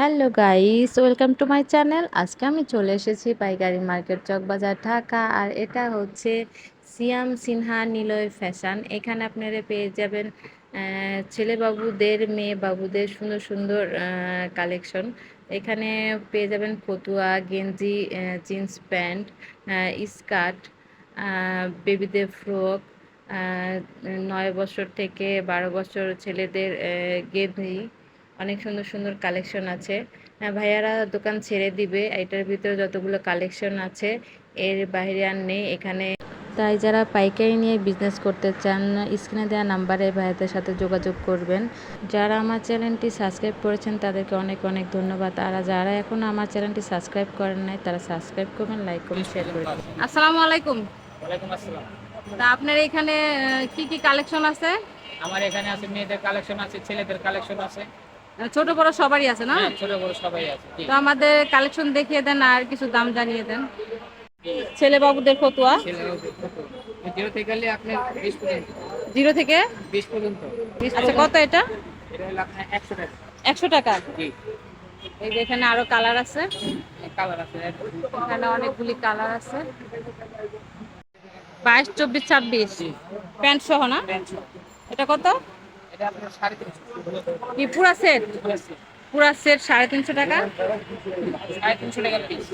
Hello guys, welcome to my channel. আজকে আমি চলে এসেছি পাইকারি মার্কেট চকবাজার, ঢাকা। আর এটা হচ্ছে সিয়াম সিনহা নিলয় ফ্যাশন। এখানে আপনারা পেয়ে যাবেন ছেলে বাবুদের মেয়ে বাবুদের সুন্দর সুন্দর কালেকশন। এখানে পেয়ে যাবেন ফতুয়া, গেঞ্জি জিন্স প্যান্ট স্কার্ট বেবিদের ফ্রক নয় বছর থেকে বারো বছর ছেলেদের গেঞ্জি অনেক সুন্দর সুন্দর কালেকশন আছে। হ্যাঁ, ভাইয়ারা দোকান ছেড়ে দিবে। এটার ভিতরে যতগুলো কালেকশন আছে এর বাইরে আর নেই এখানে। তাই যারা পাইকারি নিয়ে বিজনেস করতে চান স্ক্রিনে দেওয়া নাম্বারে ভাইয়াদের সাথে যোগাযোগ করবেন। যারা আমার চ্যানেলটি সাবস্ক্রাইব করেছেন তাদেরকে অনেক অনেক ধন্যবাদ। আর যারা এখনও আমার চ্যানেলটি সাবস্ক্রাইব করেন নাই তারা সাবস্ক্রাইব করবেন লাইক করুন শেয়ার করবেন। আসসালামু আলাইকুম। ওয়ালাইকুম আসসালাম। তা আপনার এখানে কি কি কালেকশন আছে? আমার এখানে আছে মেয়েদের কালেকশন আছে ছেলেদের কালেকশন আছে। ছোট বড় সবারই আছে না? হ্যাঁ ছোট বড় সবাই আছে তো আমাদের কালেকশন দেখিয়ে দেন আর কিছু দাম জানিয়ে দেন। ছেলে বাবুদের ফতুয়া? জিরো থেকে গেলে আপনার বিশ পর্যন্ত। জিরো থেকে? বিশ পর্যন্ত। আচ্ছা কত এটা? এটা হলো আপনার একশো টাকা। একশো টাকা? জি। এই যে এখানে আরও কালার আছে। কালার আছে। এখানে অনেকগুলি কালার আছে। বাইশ চব্বিশ ছাব্বিশ। প্যান্ট সহ না। এটা কত? কি পুরা সেট পুরা সেট সাড়ে তিনশো টাকা? সাড়ে তিনশো টাকা পিস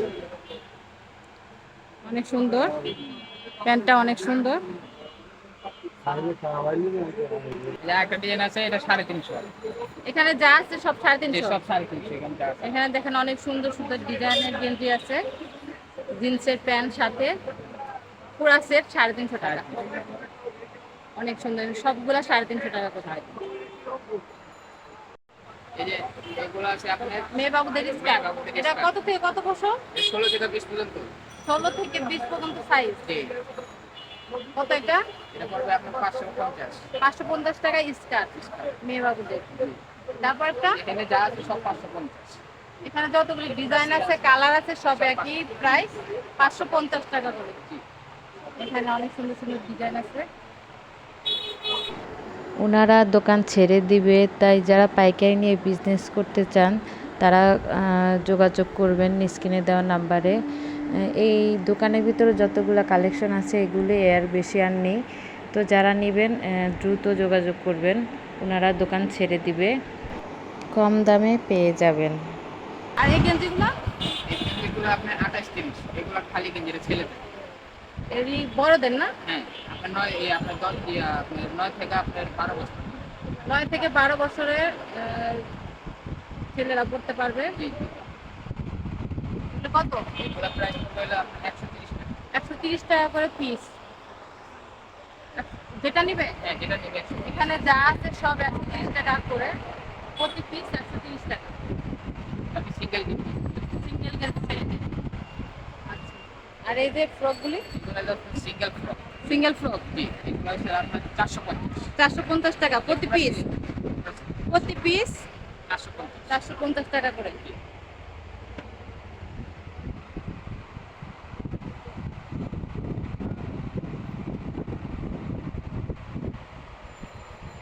অনেক সুন্দর। প্যান্টটা অনেক সুন্দর। এখানে যা আছে সব সাড়ে তিনশো। এখানে দেখেন অনেক সুন্দর সুন্দর ডিজাইনের গেঞ্জি আছে। জিন্সের প্যান্ট সাথে। পুরা সেট সাড়ে তিনশো টাকা। অনেক সুন্দর। সবগুলা সাড়ে তিনশো টাকা কোথায় মেয়ে বাবুদের স্কার্ট এটা কত থেকে কত বছর? ষোলো থেকে বিশ পর্যন্ত। ষোলো থেকে বিশ পর্যন্ত সাইজ কত এটা? পঞ্চাশ। পাঁচশো পঞ্চাশ টাকা স্কার্ট মেয়ে বাবুদের তারপরটা এখানে যা আছে সব পাঁচশো পঞ্চাশ। এখানে যতগুলি ডিজাইন আছে কালার আছে সব একই প্রাইস পাঁচশো পঞ্চাশ টাকা করে। এখানে অনেক সুন্দর সুন্দর ডিজাইন আছে। ওনারা দোকান ছেড়ে দিবে, তাই যারা পাইকারি নিয়ে বিজনেস করতে চান, তারা যোগাযোগ করবেন স্ক্রিনে দেওয়া নাম্বারে। এই দোকানের ভিতরে যতগুলো কালেকশন আছে, এগুলি আর বেশি আর নেই। তো যারা নেবেন দ্রুত যোগাযোগ করবেন, ওনারা দোকান ছেড়ে দিবে, কম দামে পেয়ে যাবেন। আর এই গেঞ্জিগুলো? এগুলো আপনার আঠাশ তিরিশ, এগুলো খালি গেঞ্জিটা ছেলেদের এরই বড়দের না? হ্যাঁ আপনার নয় এই আপনার দশ আপনার নয় থেকে আপনার বারো বছর। নয় থেকে বারো বছরের ছেলেরা পড়তে পারবে। কত? একশো তিরিশ টাকা। করে পিস যেটা নিবে? হ্যাঁ এখানে যা আছে সব একশো তিরিশ টাকা করে। প্রতি পিস একশো তিরিশ টাকা। সিঙ্গেল সিঙ্গেল আর এই যে ফ্রকগুলি? সিঙ্গেল ফ্রক সিঙ্গেল ফ্রক আপনার চারশো পঞ্চাশ। চারশো পঞ্চাশ টাকা প্রতি পিস প্রতি পিস চারশো পঞ্চাশ। চারশো পঞ্চাশ টাকা করে।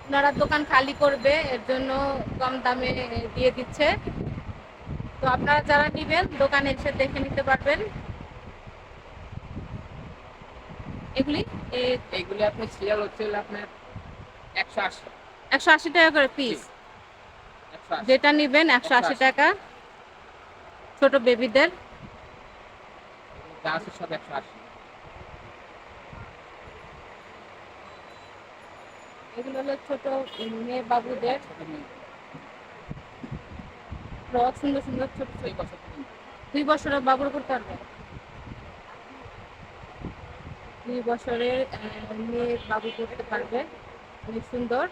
ওনারা দোকান খালি করবে এর জন্য কম দামে দিয়ে দিচ্ছে। তো আপনারা যারা নেবেন দোকানে এসে দেখে নিতে পারবেন। এগুলি? এ- এইগুলো আপনার সিরিয়াল হচ্ছে আপনার একশো আশি। একশো আশি টাকা করে পিস যেটা নিবেন একশো আশি টাকা। ছোট বেবিদের সব একশো আশি। এগুলো হলো ছোট মেয়ে বাবুদের। সুন্দর সুন্দর ছোট ছোট। দুই বছর। দুই বছরের বাবুর করতে পারবে দুই বছরের মেয়ে বাবু করতে পারবে। অনেক সুন্দর।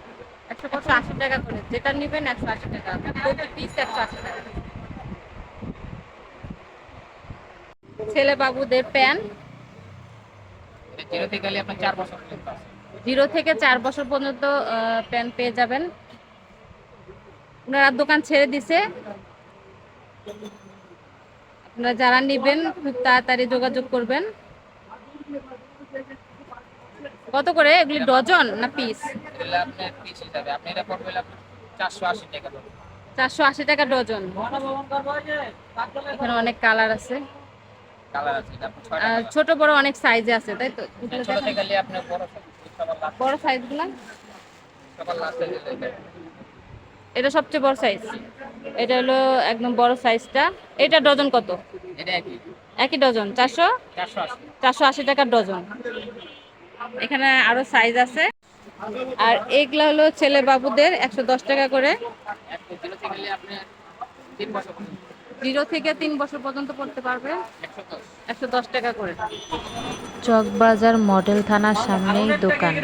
একশো একশো আশি টাকা করে। যেটা নেবেন একশো আশি টাকা। প্রতি পিস একশো আশি টাকা ছেলে বাবুদের প্যান্ট। এটা জিরো থেকে আপনার চার বছর জিরো থেকে চার বছর পর্যন্ত প্যান্ট পেয়ে যাবেন। ওনারা দোকান ছেড়ে দিছে। আপনারা যারা নেবেন খুব তাড়াতাড়ি যোগাযোগ করবেন। কত করে? এগুলি ডজন না পিস চারশো আশি টাকা টাকা ডজন। এখানে অনেক কালার আছে। টাকা। ছোট বড় অনেক সাইজে আছে তাই তো? বড় লাস্টে নিলে এটা সবচেয়ে বড় সাইজ এটা হলো একদম বড় সাইজটা এটা ডজন কত? এটা একই। ডজন। চারশো? চারশো আশি। চারশো আশি টাকার ডজন। এখানে আরও সাইজ আছে। আর এগুলা হলো ছেলে বাবুদের একশো দশ টাকা করে। জিরো থেকে তিন বছর পর্যন্ত পড়তে পারবে। একশো দশ টাকা করে। চকবাজার মডেল থানার সামনেই দোকান।